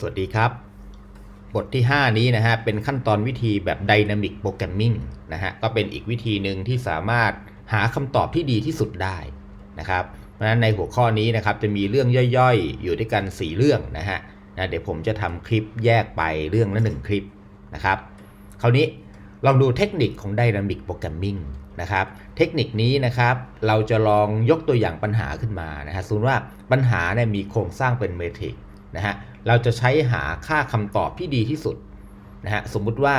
สวัสดีครับ บทที่ 5 นี้นะฮะ เป็นขั้นตอนวิธีแบบ Dynamic Programming นะฮะ ก็เป็นอีกวิธีหนึ่งที่สามารถหาคำตอบที่ดีที่สุดได้นะครับ เพราะฉะนั้นในหัวข้อนี้นะครับ จะมีเรื่องย่อยๆ อยู่ด้วยกัน 4 เรื่องนะฮะนะเดี๋ยวผมจะทำคลิปแยกไปเรื่องละ 1 คลิปนะครับ คราวนี้ลองดูเทคนิคของ Dynamic Programming นะครับ เทคนิคนี้นะครับ เราจะลองยกตัวอย่างปัญหาขึ้นมานะฮะสมมติว่าปัญหาเนี่ยมีโครงสร้างเป็นเมทริกนะฮะ เราจะใช้หาค่าคำตอบที่ดีที่สุดนะฮะสมมุติว่า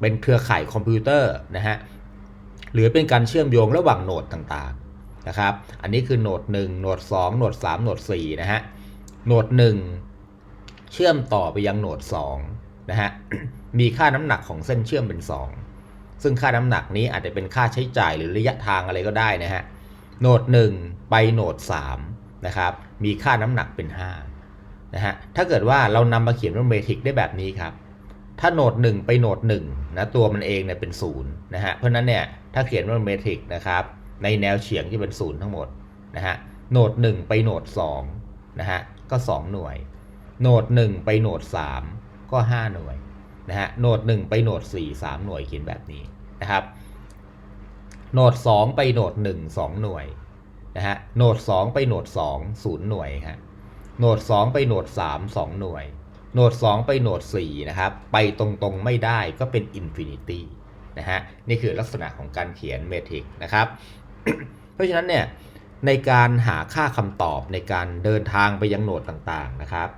เป็นเครือข่ายคอมพิวเตอร์นะฮะหรือเป็นการเชื่อมโยงระหว่างโหนดต่างๆนะครับ อันนี้คือโหนด1โหนด2โหนด3โหนด4นะฮะโหนด1เชื่อมต่อไปยังโหนด2นะฮะมีค่าน้ำหนักของเส้นเชื่อมเป็น 2 ซึ่งค่าน้ำหนักนี้อาจจะเป็นค่าใช้จ่ายหรือระยะทางอะไรก็ได้นะฮะโหนด1ไปโหนด3นะครับมีค่าน้ำหนักเป็น 5 นะฮะถ้าเกิดว่าเรานำมาเขียนเป็นเมทริกได้แบบนี้ครับ ถ้าโหนด1ไปโหนด1นะตัวมันเองเนี่ยเป็น0นะฮะเพราะนั้นเนี่ยถ้าเขียนเป็นเมทริกนะครับในแนวเฉียงที่เป็น0ทั้งหมดนะฮะโหนด1ไปโหนด2นะฮะก็ 2 หน่วย โหนด1ไปโหนด3 ก็ 5 หน่วยนะฮะโหนด1ไปโหนด4 3 หน่วยเขียนแบบนี้นะครับโหนด2ไปโหนด1 2 หน่วยนะฮะโหนด2ไปโหนด2 0 หน่วยฮะ โหนด 2 ไปโหนด 3 2 หน่วย โหนด 2 ไปโหนด 4 นะครับ ไปตรงๆไม่ได้ก็เป็นอินฟินิตี้นะฮะนี่คือลักษณะของการเขียนเมทริกนะครับ เพราะฉะนั้นเนี่ยในการหาค่าคำตอบในการเดินทางไปยังโหนดต่างๆนะครับ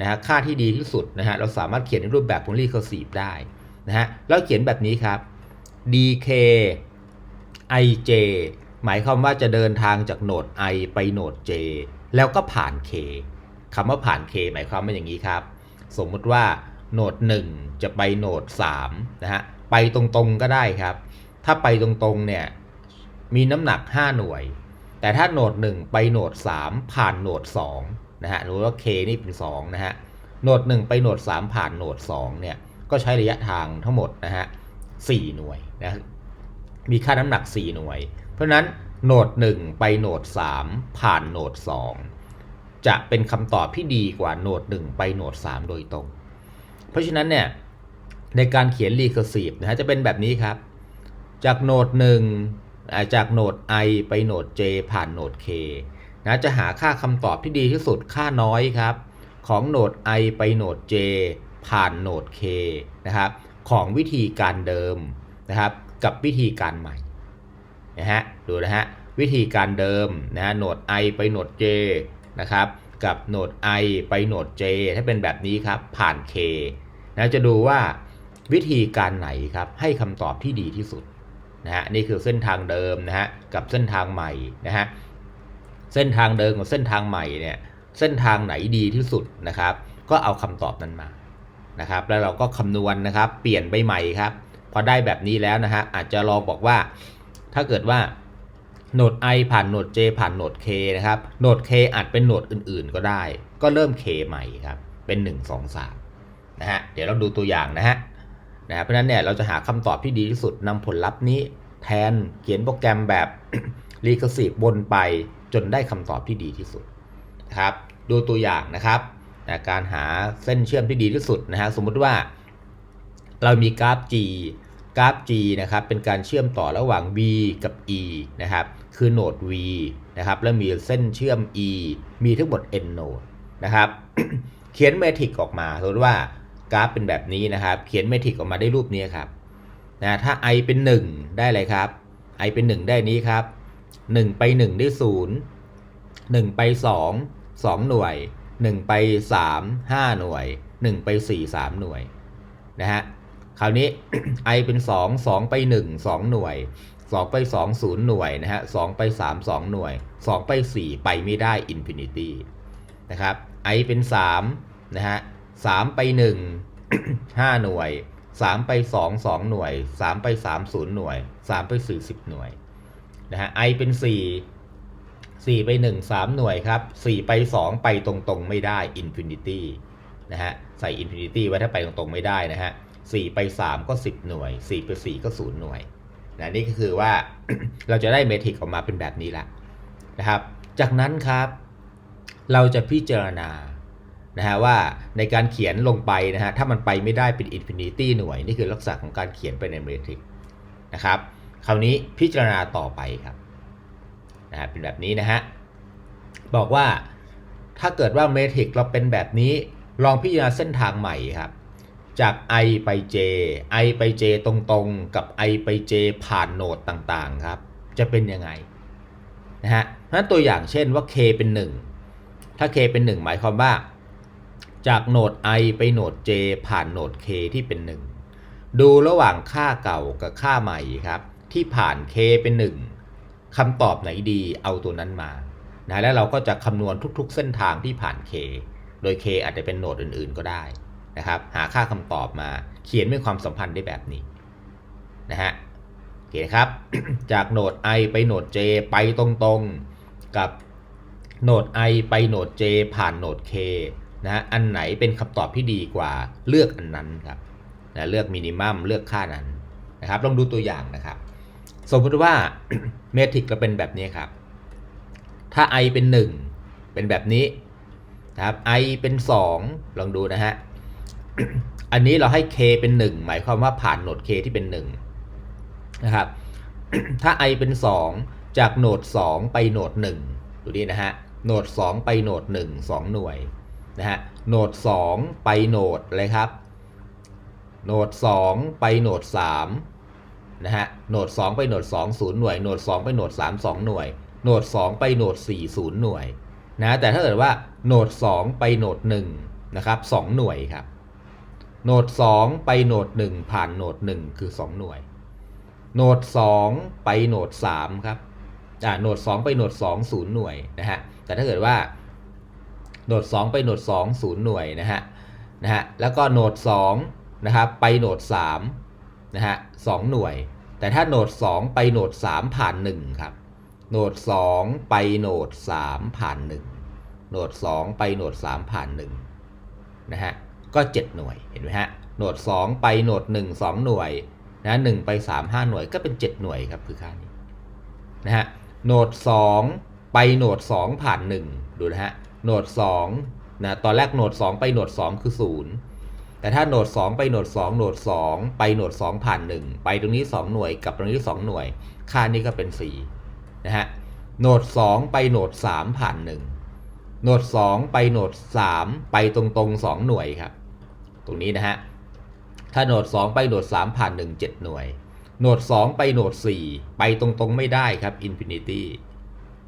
นะฮะค่าที่ดีที่สุดนะฮะเราสามารถเขียนในรูปแบบของ recursive ได้นะฮะแล้วเขียนแบบนี้ครับ dk ij หมายความว่าจะเดินทางจากโหนด i ไปโหนด j แล้วก็ผ่าน k คำว่าผ่าน k หมายความว่าอย่างนี้ครับ สมมติว่าโหนด 1 จะไปโหนด3นะฮะ ไปตรงๆก็ได้ครับ ถ้าไปตรงๆเนี่ยมีน้ำหนัก 5 หน่วย แต่ถ้าโหนด 1 ไปโหนด 3 ผ่านโหนด2นะฮะรู้ว่า k นี่เป็น2นะฮะ โหนด 1 ไปโหนด 3 ผ่านโหนด2เนี่ย ก็ใช้ระยะทางทั้งหมดนะฮะ4หน่วยนะ มีค่าน้ำหนัก 4 หน่วย เพราะฉะนั้นโหนด 1 ไปโหนด 3 ผ่านโหนด 2 จะเป็นคำตอบที่ดีกว่าโหนด 1 ไปโหนด 3 โดยตรง เพราะฉะนั้นเนี่ยในการเขียน recursive นะฮะจะเป็นแบบนี้ครับ จากโหนด1อ่าจากโหนด i ไปโหนด j ผ่านโหนด k นะจะหาค่าคำตอบที่ดีที่สุดค่าน้อยครับ ของโหนด i ไปโหนด j ผ่านโหนด k นะครับของวิธีการเดิมนะครับกับวิธีการใหม่นะฮะดูนะฮะวิธีการเดิมนะฮะโหนด i ไปโหนด j นะครับ กับโหนด i ไปโหนด j ถ้าเป็นแบบนี้ครับ ผ่าน k นะจะดูว่าวิธีการไหนครับให้คำตอบที่ดีที่สุดนะฮะนี่คือเส้นทางเดิมนะฮะกับเส้นทางใหม่นะฮะเส้นทางเดิมกับเส้นทางใหม่เนี่ยเส้นทางไหนดีที่สุดนะครับ ก็เอาคำตอบนั้นมานะครับ แล้วเราก็คำนวณนะครับ เปลี่ยนไปใหม่ครับ พอได้แบบนี้แล้วนะฮะอาจจะลองบอกว่า ถ้าเกิดว่า โหนด i ผ่านโหนด j ผ่านโหนด k นะครับ โหนด k อาจเป็นโหนดอื่นๆก็ได้ ก็เริ่ม k ใหม่ครับ เป็น 1 2 3 นะฮะ เดี๋ยวเราดูตัวอย่างนะฮะ นะเพราะฉะนั้นเนี่ยเราจะหาคำตอบที่ดีที่สุดนำผลลัพธ์นี้ แทนเขียนโปรแกรมแบบ recursive วนไปจนได้คำตอบที่ดีที่สุดนะครับ ดูตัวอย่างนะครับนะการหาเส้นเชื่อมที่ดีที่สุดนะฮะ สมมุติว่า เรามีกราฟ G กราฟ G นะครับ เป็นการเชื่อมต่อระหว่าง V กับ E นะครับ คือโหนด V นะครับแล้วมีเส้นเชื่อม E มีทั้งหมด n โหนดนะครับเขียนเมทริกออกมาสมมติว่ากราฟเป็นแบบนี้นะครับ เขียนเมทริกออกมาได้รูปนี้ครับนะถ้า i เป็น 1 ได้อะไรครับ i เป็น 1 ได้นี้ครับ 1 ไป 1 ได้ 0 1 ไป 2 2 หน่วย 1 ไป 3 5 หน่วย 1 ไป 4 3 หน่วยนะฮะคราวนี้ i เป็น 2 2 ไป 1 2 หน่วย 2 ไป 2 0 หน่วยนะฮะ2ไป 3 2 หน่วย 2 ไป 4 ไปไม่ได้ infinity นะครับ i เป็น 3 นะฮะ3ไป 1 5 หน่วย 3 ไป 2 2 หน่วย 3 ไป 3 0 หน่วย 3 ไป 4 10 หน่วยนะฮะ i เป็น 4 4 ไป 1 3 หน่วยครับ 4 ไป 2 ไปตรงๆ ไม่ได้ infinity นะฮะใส่ infinity ไว้ถ้าไปตรงๆ ไม่ได้นะฮะ4ไป 3 ก็ 10 หน่วย 4 ไป 4 ก็ 0 หน่วย นะนี่ก็คือว่าเราจะได้เมทริกออกมาเป็นแบบนี้ละนะครับ จากนั้นครับเราจะพิจารณานะฮะว่าในการเขียนลงไปนะฮะถ้ามันไปไม่ได้เป็นอินฟินิตี้หน่วย นี่คือลักษณะของการเขียนไปในเมทริกนะครับคราวนี้พิจารณาต่อไปครับนะฮะเป็นแบบนี้นะฮะบอกว่าถ้าเกิดว่าเมทริกเราเป็นแบบนี้ลองพิจารณาเส้นทางใหม่ครับ จาก i ไป j i ไป j ตรงๆ กับ i ไป j ผ่านโนดต่างๆครับ จะเป็นยังไงนะฮะเพราะฉะนั้นตัวอย่างเช่นว่า k เป็น 1 ถ้า k เป็น 1 หมายความว่า จากโนด i ไปโนด j ผ่านโนด k ที่เป็น 1 ดูระหว่างค่าเก่ากับค่าใหม่ครับ ที่ผ่าน k เป็น 1คำตอบไหนดีเอาตัวนั้นมานะแล้วเราก็จะคำนวณทุกๆ เส้นทางที่ผ่าน k โดย k อาจจะเป็นโนดอื่นๆ ก็ได้ นะครับหาค่าคำตอบมาเขียนเป็นความสัมพันธ์ได้แบบนี้นะฮะโอเคครับ จากโหนด i ไปโหนด j ไปตรงๆกับโหนด i ไปโหนด j ผ่านโหนด k นะฮะอันไหนเป็นคำตอบที่ดีกว่าเลือกอันนั้นครับนะเลือกมินิมัมเลือกค่านั้นนะครับลองดูตัวอย่างนะครับ สมมติว่าเมทริกเราเป็นแบบนี้ครับ ถ้า i เป็น 1 เป็นแบบนี้นะครับ i เป็น 2 ลองดูนะฮะ อันนี้เราให้ k เป็น 1 หมายความว่าผ่านโหนด k ที่เป็น1นะครับถ้า i เป็น 2 จากโหนด 2 ไปโหนด1ดูนี่นะฮะโหนด 2 ไปโหนด 1 2 หน่วยนะฮะโหนด 2 ไปโหนดอะไรครับโหนด 2 ไปโหนด3นะฮะโหนด 2 ไปโหนด 2 0 หน่วยโหนด 2 ไปโหนด 3 2 หน่วยโหนด 2 ไปโหนด 4 0 หน่วยนะแต่ถ้าเกิดว่าโหนด 2 ไปโหนด1นะครับ2หน่วยครับ โหนด 2 ไปโหนด 1 ผ่านโหนด 1 คือ 2 หน่วย โหนด 2 ไปโหนด 3 ครับอ่าโหนด 2 ไปโหนด 2 0 หน่วยนะฮะแต่ถ้าเกิดว่าโหนด 2 ไปโหนด 2 0 หน่วยนะฮะนะฮะแล้วก็โหนด2นะครับไปโหนด3นะฮะ2หน่วย แต่ถ้าโหนด 2 ไปโหนด 3 ผ่าน 1 ครับ โหนด 2 ไปโหนด 3 ผ่าน 1 โหนด 2 ไปโหนด 3 ผ่าน 1 นะฮะ ก็ 7 หน่วยเห็นไหมฮะโหนด 2 ไปโหนด 1 2 หน่วยนะ1ไป 3 5 หน่วยก็เป็น 7 หน่วยครับคือค่านี้นะฮะโหนด 2 ไปโหนด 2 ผ่าน 1 ดูนะฮะโหนด2นะตอนแรกโหนด 2 ไปโหนด 2 คือ 0 แต่ถ้าโหนด 2 ไปโหนด 2 โหนด 2 ไปโหนด 2 ผ่าน 1 ไปตรงนี้ 2 หน่วยกับตรงนี้ 2 หน่วย ค่านี้ก็เป็น4นะฮะโหนด 2 ไปโหนด 3 ผ่าน 1 โหนด 2 ไปโหนด 3 ไปตรงตรงๆ 2 หน่วยครับ ตรงนี้นะฮะ ถ้าโหนด 2 ไปโหนด 3 ผ่าน 1 7 หน่วย โหนด 2 ไปโหนด 4 ไปตรงตรงๆไม่ได้ครับอินฟินิตี้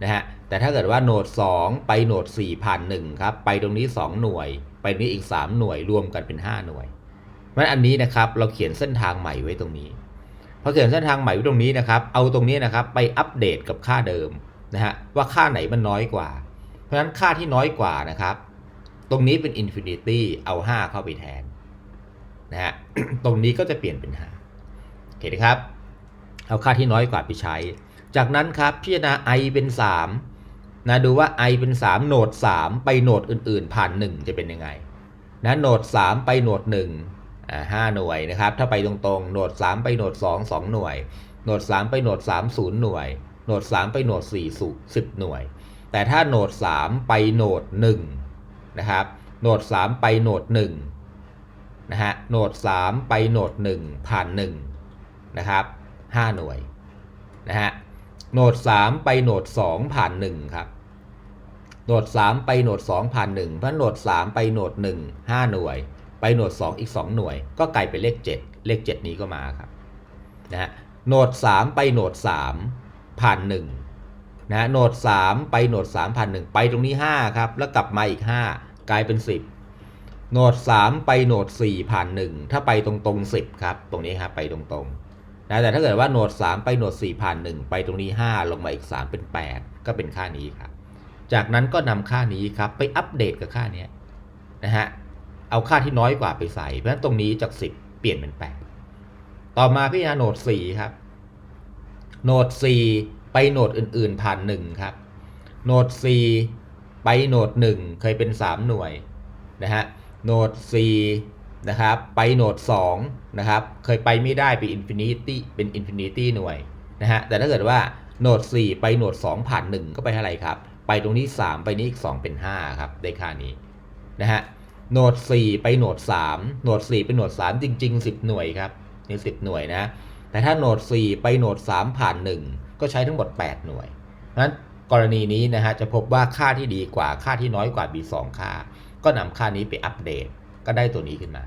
นะฮะ แต่ถ้าเกิดว่าโหนด 2 ไปโหนด 4 ผ่าน 1 ครับ ไปตรงนี้ 2 หน่วย ไปตรงนี้อีก 3 หน่วย รวมกันเป็น 5 หน่วยเพราะฉะนั้นอันนี้นะครับ เราเขียนเส้นทางใหม่ไว้ตรงนี้ พอเขียนเส้นทางใหม่ไว้ตรงนี้นะครับ เอาตรงนี้นะครับ ไปอัปเดตกับค่าเดิมนะฮะ ว่าค่าไหนมันน้อยกว่า ราะฉะนั้นค่าที่น้อยกว่านะครับ ตรงนี้เป็นอินฟินิตี้เอา 5 เข้าไปแทนนะฮะตรงนี้ก็จะเปลี่ยนเป็น5โอเคนะครับ เอาค่าที่น้อยกว่าไปใช้ จากนั้นครับพิจารณา i เป็น 3 นะดูว่า i เป็น 3 โหนด 3 ไปโหนดอื่นๆ ผ่าน 1 จะเป็นยังไงนะโหนด 3 ไปโหนด1อ่า5หน่วยนะครับ ถ้าไปตรงๆโหนด 3 ไปโหนด 2 2 หน่วยโหนด 3 ไปโหนด 3 0 หน่วยโหนด 3 ไปโหนด4 10 หน่วย แต่ถ้าโหนด 3 ไปโหนด1นะครับโหนด 3 ไปโหนด1นะฮะโหนด 3 ไปโหนด 1 ผ่าน1นะครับ5หน่วยนะฮะโหนด 3 ไปโหนด 2 ผ่าน1ครับโหนด 3 ไปโหนด 2 ผ่าน1เพราะโหนด 3 ไปโหนด 1 5 หน่วย ไปโหนด 2 อีก 2 หน่วย ก็กลายเป็นเลข 7 เลข 7 นี้ก็มาครับนะฮะโหนด 3 ไปโหนด 3 ผ่าน 1 นะโหนด 3 ไปโหนด3ผ่าน1ไปตรงนี้ 5 ครับ แล้วกลับมาอีก 5 กลายเป็น 10 โหนด 3 ไปโหนด 4 ผ่าน 1 ถ้าไปตรงๆ10 ครับ ตรงนี้ครับไปตรงๆนะแต่ถ้าเกิดว่าโหนด 3 ไปโหนด 4 ผ่าน 1 ไปตรงนี้ 5 ลงมาอีก 3 เป็น 8 ก็เป็นค่านี้ครับ จากนั้นก็นำค่านี้ครับไปอัปเดตกับค่านี้นะฮะเอาค่าที่น้อยกว่าไปใส่ เพราะฉะนั้นตรงนี้จาก 10 เปลี่ยนเป็น 8 ต่อมาพิจารณาโหนด4ครับโหนด4 ไปโหนดอื่น ๆ ผ่าน1ครับ โหนด 4 ไปโหนด 1 เคยเป็น 3 หน่วยนะฮะ โหนด 4 นะครับ ไปโหนด 2 นะครับ เคยไปไม่ได้เป็นอินฟินิตี้เป็นอินฟินิตี้หน่วยนะฮะ แต่ถ้าเกิดว่าโหนด 4 ไปโหนด 2 ผ่าน 1 ก็ไปเท่าไหร่ครับ ไปตรงนี้ 3 ไปนี้อีก 2 เป็น 5 ครับได้ค่านี้นะฮะ โหนด 4 ไปโหนด 3 โหนด 4 ไปโหนด 3 จริง ๆ 10 หน่วยครับนี่10 หน่วยนะ แต่ถ้าโหนด 4 ไปโหนด 3 ผ่าน 1 ก็ใช้ทั้งหมด 8 หน่วยเพราะฉะนั้นกรณีนี้นะฮะจะพบว่าค่าที่ดีกว่าค่าที่น้อยกว่ามี2ค่า ก็นำค่านี้ไปอัปเดต ก็ได้ตัวนี้ขึ้นมา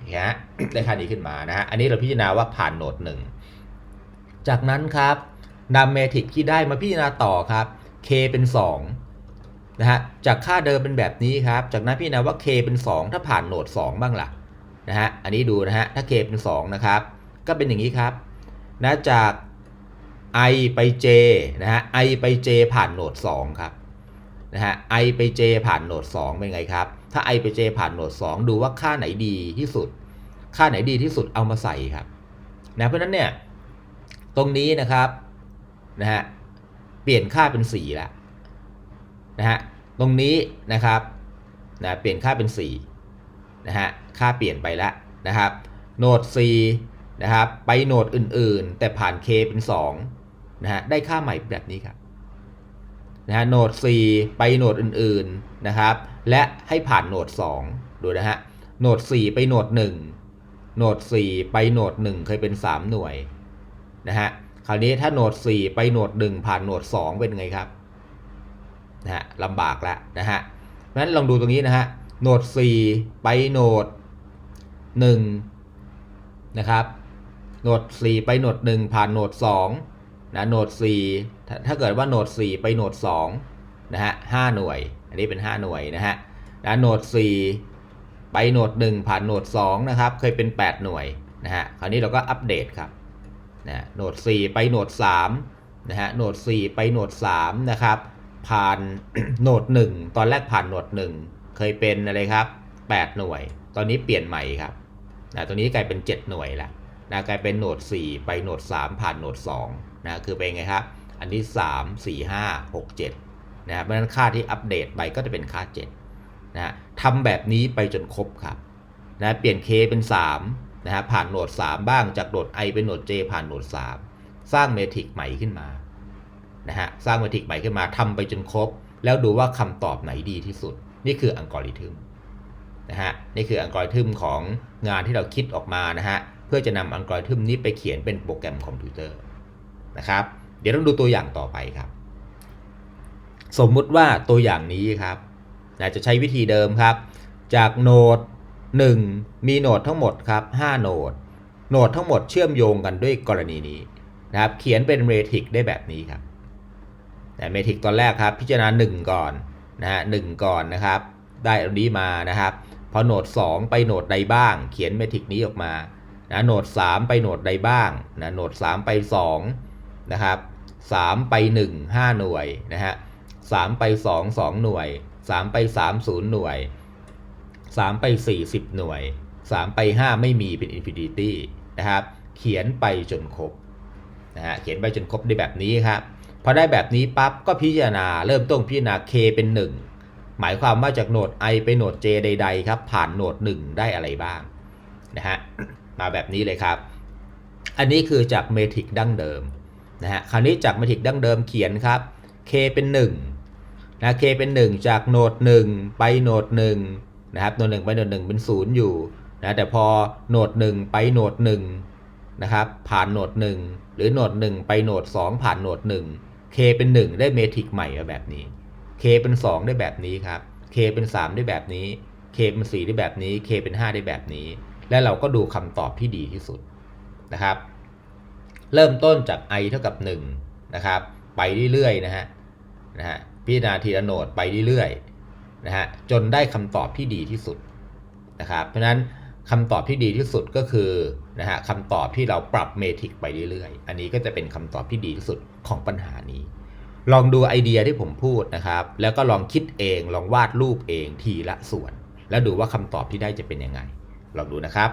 นะฮะได้ค่านี้ขึ้นมานะฮะอันนี้เราพิจารณาว่าผ่านโหนด1จากนั้นครับนำเมทริกที่ได้มาพิจารณาต่อครับ k เป็น2นะฮะจากค่าเดิมเป็นแบบนี้ครับ จากนั้นพิจารณาว่า k เป็น 2 ถ้าผ่านโหนด 2 บ้างล่ะนะฮะอันนี้ดูนะฮะถ้า k เป็น2นะครับก็เป็นอย่างนี้ครับนะจาก i ไป j นะฮะ i ไป j ผ่านโหนด2ครับนะฮะ i ไป j ผ่านโหนด2เป็นไงครับ ถ้า i ไป j ผ่านโหนด2 ดูว่าค่าไหนดีที่สุด ค่าไหนดีที่สุดเอามาใส่ครับนะเพราะฉะนั้นเนี่ยตรงนี้นะครับนะฮะเปลี่ยนค่าเป็น4แล้วนะฮะตรงนี้นะครับนะเปลี่ยนค่าเป็น4นะฮะค่าเปลี่ยนไปแล้วนะครับโหนด4นะครับไปโหนดอื่นๆ แต่ผ่าน k เป็น 2 นะฮะได้ค่าใหม่แบบนี้ครับนะฮะโหนด 4 ไปโหนดอื่นๆนะครับ และให้ผ่านโหนด 2 ดูนะฮะโหนด 4 ไปโหนด 1 โหนด 4 ไปโหนด 1 เคยเป็น 3 หน่วยนะฮะคราวนี้ถ้าโหนด 4 ไปโหนด 1 ผ่านโหนด 2 เป็นไงครับนะฮะลำบากแล้วนะฮะเพราะฉะนั้นลองดูตรงนี้นะฮะโหนด 4 ไปโหนด 1 นะครับโหนด 4 ไปโหนด 1 ผ่านโหนด 2 นะโหนด4ถ้าถ้าเกิดว่าโหนด4ไปโหนด2นะฮะ5หน่วย อันนี้เป็น 5 หน่วยนะฮะนะโหนด4ไปโหนด1ผ่านโหนด2นะครับ เคยเป็น 8 หน่วยนะฮะ คราวนี้เราก็อัปเดตครับนะโหนด4ไปโหนด3นะฮะ โหนด4ไปโหนด3นะครับ ผ่านโหนด1ตอนแรกผ่านโหนด1เคยเป็นอะไรครับ 8 หน่วย ตอนนี้เปลี่ยนใหม่ครับนะตัวนี้กลายเป็น 7 หน่วยแล้วนะกลายเป็นโหนด4ไปโหนด3ผ่านโหนด2 นะคือเป็นไงครับ อันที่ 3 4 5 6 7นะเพราะฉะนั้นค่าที่อัปเดตไปก็จะเป็นค่า7นะทำแบบนี้ไปจนครบครับนะเปลี่ยน k เป็น3นะฮะผ่านโหนด 3 บ้างจากโหนด i เป็นโหนด j ผ่านโหนด 3 สร้างเมทริกใหม่ขึ้นมานะฮะสร้างเมทริกใหม่ขึ้นมาทำไปจนครบ แล้วดูว่าคำตอบไหนดีที่สุด นี่คืออัลกอริทึมนะฮะนี่คืออัลกอริทึมของงานที่เราคิดออกมานะฮะเพื่อจะนำอัลกอริทึมนี้ไปเขียนเป็นโปรแกรมคอมพิวเตอร์ นะครับ เดี๋ยวต้องดูตัวอย่างต่อไปครับ สมมุติว่าตัวอย่างนี้ครับนะจะใช้วิธีเดิมครับ จากโหนด1 มีโนดทั้งหมดครับ5โนดโนดทั้งหมดเชื่อมโยงกันด้วยกรณีนี้นะครับ เขียนเป็นเมทริกได้แบบนี้ครับแต่เมทริกตอนแรกครับ พิจารณา 1 ก่อนนะฮะหก่อนนะครับ ได้อันนี้มานะครับ พอโนด 2 ไปโนดใดบ้าง เขียนเมทริกนี้ออกมานะโนด 3 ไปโนดใดบ้างนะโนด 3 ไป 2 นะครับ3ไป 1 5 หน่วยนะฮะ3ไป 2 2 หน่วย 3 ไป 3 0 หน่วย 3 ไป40หน่วย 3 ไป 5 ไม่มีเป็นอินฟินิตี้นะครับ เขียนไปจนครบนะฮะเขียนไปจนครบได้แบบนี้ครับ พอได้แบบนี้ปั๊บก็พิจารณาเริ่มต้นพิจารณา k เป็น 1 หมายความว่าจากโหนด i ไปโหนด j ใด ๆ ครับ ผ่านโหนด 1 ได้อะไรบ้างนะฮะมาแบบนี้เลยครับ อันนี้คือจากเมทริกดั้งเดิม นะฮะคราวนี้จากเมทริกดั้งเดิมเขียนครับ k เป็น1นะ k เป็น 1 จากโหนด1ไปโหนด1นะครับโหนด1ไปโหนด1เป็น0อยู่นะแต่พอโหนด1ไปโหนด1นะครับผ่านโหนด1หรือโหนด1ไปโหนด2ผ่านโหนด1 k เป็น 1 ได้เมทริกใหม่มาแบบนี้ k เป็น 2 ได้แบบนี้ครับ k เป็น 3 ได้แบบนี้ k เป็น 4 ได้แบบนี้ k เป็น 5 ได้แบบนี้ และเราก็ดูคำตอบที่ดีที่สุดนะครับ เริ่มต้นจาก i เท่ากับ1นะครับไปเรื่อยๆนะฮะนะฮะพิจารณาทีละโหนดไปเรื่อยๆนะฮะจนได้คำตอบที่ดีที่สุดนะครับเพราะนั้นคำตอบที่ดีที่สุดก็คือนะฮะคำตอบที่เราปรับเมทริกไปเรื่อยๆ อันนี้ก็จะเป็นคำตอบที่ดีที่สุดของปัญหานี้ ลองดูไอเดียที่ผมพูดนะครับ แล้วก็ลองคิดเองลองวาดรูปเองทีละส่วน แล้วดูว่าคำตอบที่ได้จะเป็นยังไงลองดูนะครับ